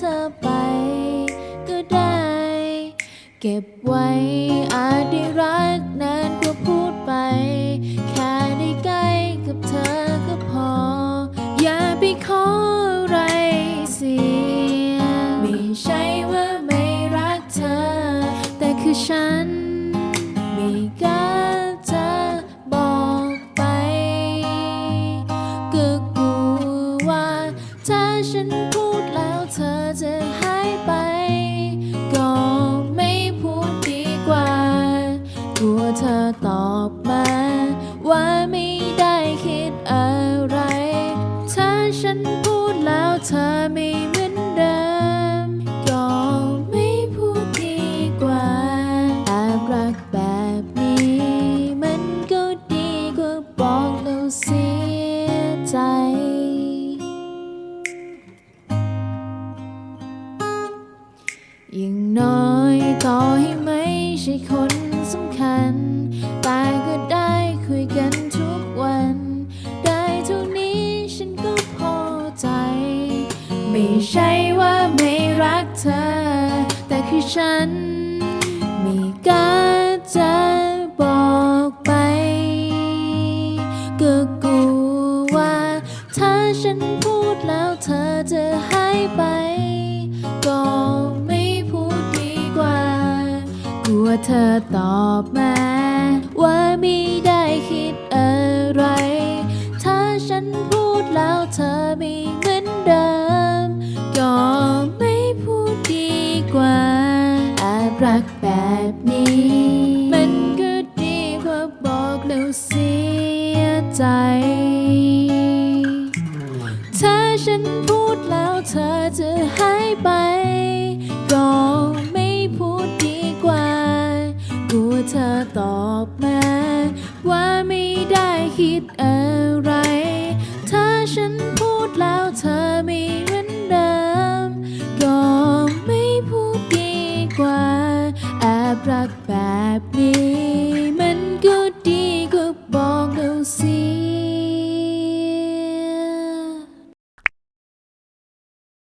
เธอไป ก็ได้ เก็บไว้อาจได้รักนานกว่าพูดไป แค่ได้ใกล้กับเธอก็พอ อย่าไปขออะไรเสีย ไม่ใช่ว่าไม่รักเธอ แต่คือฉันไม่กล้าจะบอกไป ก็กลัวว่าถ้าฉันพูด จะหายไป ก็ไม่พูดดีกว่ากลัวเธอตอบมา ว่าไม่ได้คิดอะไร ถ้าฉันพูดแล้วเธอไม่เหมือนเดิม ก็ไม่พูดดีกว่าแอบรักแบบ อย่างน้อยต่อให้ไม่ใช่คนสำคัญ แต่ก็ได้คุยกันทุกวัน ได้เท่านี้ฉันก็พอใจ ไม่ใช่ว่าไม่รักเธอ แต่คือฉันไม่กล้าจะบอกไป ก็กลัวว่าถ้าฉันพูดแล้วเธอจะหายไป เธอตอบมาว่าไม่ได้คิดอะไร ถ้าฉันพูดแล้วเธอไม่เหมือนเดิม ก็ไม่พูดดีกว่าแอบรักแบบนี้ มันก็ดีกว่าบอกแล้วเสียใจ ถ้าฉันพูดแล้วเธอจะหายไป คิดอะไร ถ้าฉันพูดแล้วเธอไม่เหมือนเดิม ก็ไม่พูดดีกว่า แอบรักแบบนี้